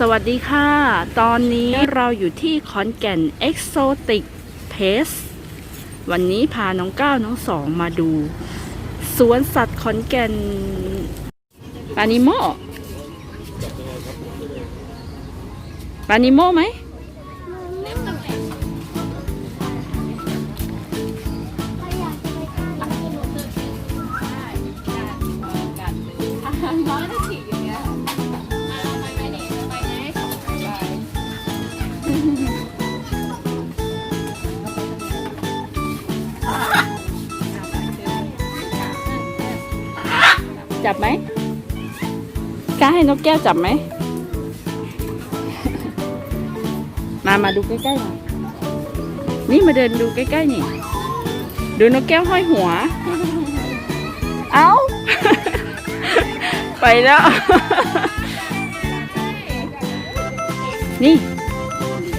สวัสดีค่ะ ตอนนี้เราอยู่ที่ขอนแก่น Exotic p a c e วันนี้พาน้องก้าวน้องสองมาดู สวนสัตว์ขอนแก่นปานิโมปานิโมไหม จับไหมกล้าให้นกแก้วจับไหม มามาดูใกล้ๆหน่อยนี่มาเดินดูใกล้ๆนี่ ดูนกแก้วห้อยหัว เอา ไปแล้ว นี่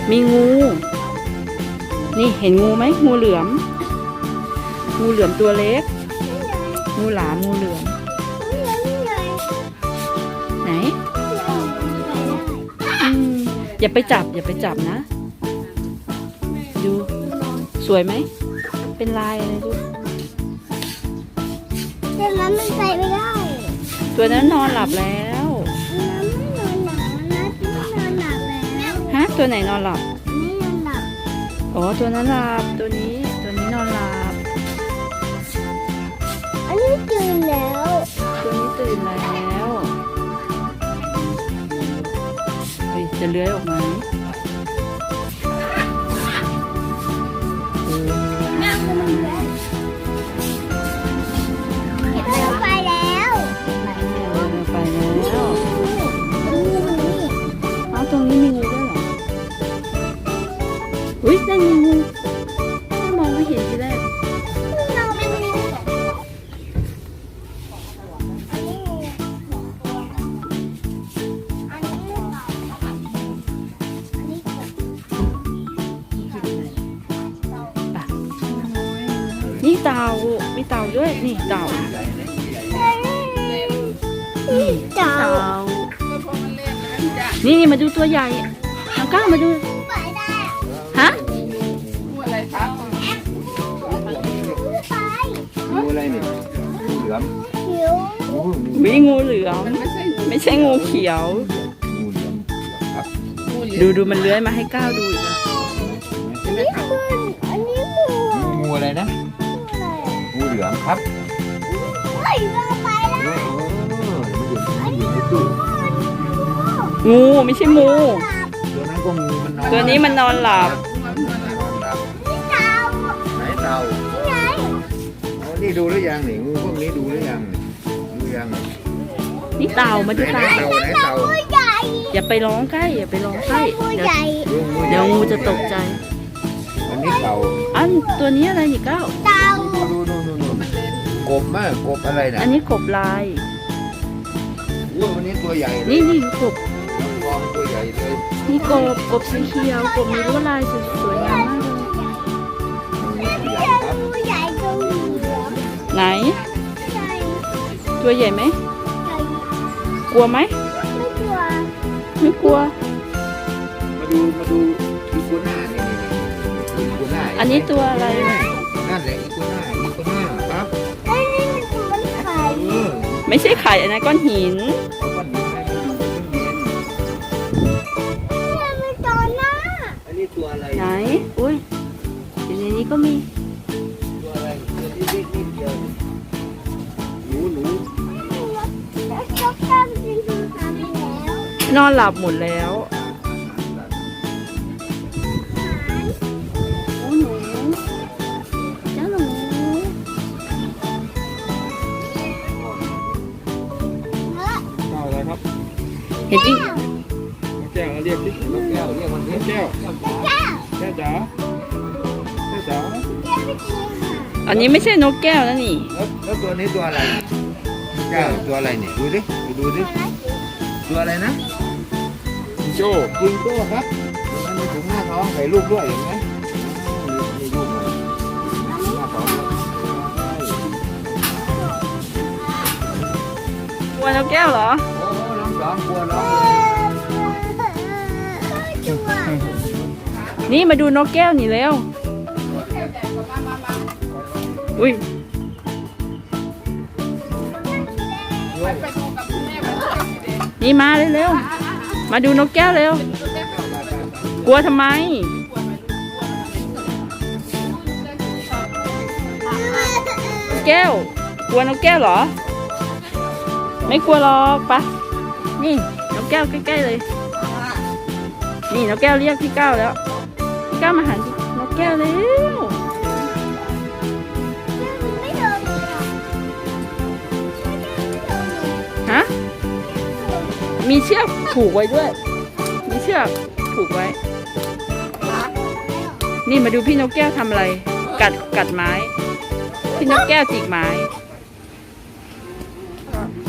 มีงู นี่เห็นงูไหมงูเหลือม งูเหลือมตัวเล็ก งูหลามงูเหลือม อย่าไปจับ อย่าไปจับนะ ดูสวยไหม เป็นลายอะไรดูแต่มันมันใส่ไม่ได้ตัวนั้นนอนหลับแล้วมันไม่นอนหลับนะที่นอนหลับแล้วฮะตัวไหนนอนหลับไม่นอนหลับอ๋อตัวนั้นหลับตัวนี้ตัวนี้นอนหลับ อันนี้ตื่นแล้ว ตัวนี้ตื่นแล้ว จะเลื้อยออกมา นี่เต่ามีเต่าด้วย นี่เต่านี่เต่าเต่านี่นี่มาดูตัวใหญ่น้องก้าวมาดูไปได้ฮะไปงูอะไรเนี่ยงูเหลือมหิวงูวิงูเหลือมไม่ใช่งูเขียวงูเหลือมครับดูดูมันเลื้อยมาให้ก้าวดูอีกแล้วอันนี้มันอันนี้หมูงูอะไรนะงู เหลือมครับเฮ้ยเราไปแล้วเออมันอยู่มันอยู่ในตู้งูไม่ใช่งูตัวนั้นก็งูมันนอนตัวนี้มันนอนหลับ นอนหลับเต่าไหนเต่าไงอ๋อนี่ดูหรือยังนี่งูพวกนี้ดูหรือยังดูยังนี่เต่ามาไหนดูไหนเต่าเต่าไหนเต่าตัวใหญ่อย่าไปร้องใกล้อย่าไปร้องใกล้ตัวเดี๋ยวใหญ่ดูงูเดี๋ยวงูจะตกใจ อันนี้เต่าอันตัวนี้อะไรนี่ก้าวเต่าดูดูดูดูดู กบมากกบอะไรน่ะอันนี้กบลายอู้วันนี้ตัวใหญ่เลยนี่นี่กบน้องกองตัวใหญ่เลยนี่กบกบสีเขียวกบมีลวดลายสวยๆงามมากเลยตัวใหญ่ครับตัวใหญ่ตัวเหลืองไหนใหญ่ตัวใหญ่ไหมใหญ่กลัวไหมไม่กลัวไม่กลัว มาดูมาดูอีกัวหน้านี่นี่นี่อีกัวหน้าอันนี้ตัวอะไรนั่นแไม่ใช่ไข่อันนั้นก้อนหินเอาก้อนหินให้มันเย็นเนี่ยมันตัวหน้าอันนี้ตัวอะไร ไหน อุ้ยอยู่ในนี้ก็มี ตัวอะไรตัวที่เล็กนิดเดียวหนูหนูแล้วก็ตั้งจริงๆทำไปแล้ว นอนหลับหมดแล้ว เห็นอีกนกแก้วเรียกที่นกแก้วเรียกมันนกแก้วแก้วจ๋าแก้วจ๋าอันนี้ไม่ใช่นกแก้วนะนี่แล้วแล้วตัวนี้ตัวอะไรแก้วตัวอะไรเนี่ยดูดิดูดูดิตัวอะไรนะโจจิงโจ้ครับตัวนั้นมีถุงหน้าท้องใส่ลูกด้วยเห็นไหมอ๋อมีลูกเลยหน้าท้องกลัวนกแก้วเหรอ โอ้น้องสองกลัวน้องเลยนี่มาดูนกแก้วนี่เร็วอุ้ยนี่มาเร็วๆ มาดูนกแก้วเร็ว กลัวทำไม แก้ว กลัวนกแก้วเหรอ ไม่กลัวหรอกปะ นี่นกแก้วใกล้ๆเลย นี่นกแก้วเรียกพี่ก้าวแล้ว พี่ก้าวมาหานกแก้วเร็วไม่โดนเลยฮะ มีเชือกผูกไว้ด้วย มีเชือกผูกไว้ นี่มาดูพี่นกแก้วทำอะไร กัดกัดไม้ พี่นกแก้วจิกไม้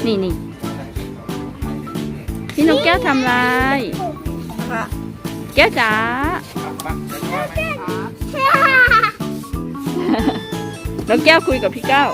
นี่นี่ พี่นกแก้วทำอะไรแก้วจ๋านกแก้วคุยกับพี่ก้าว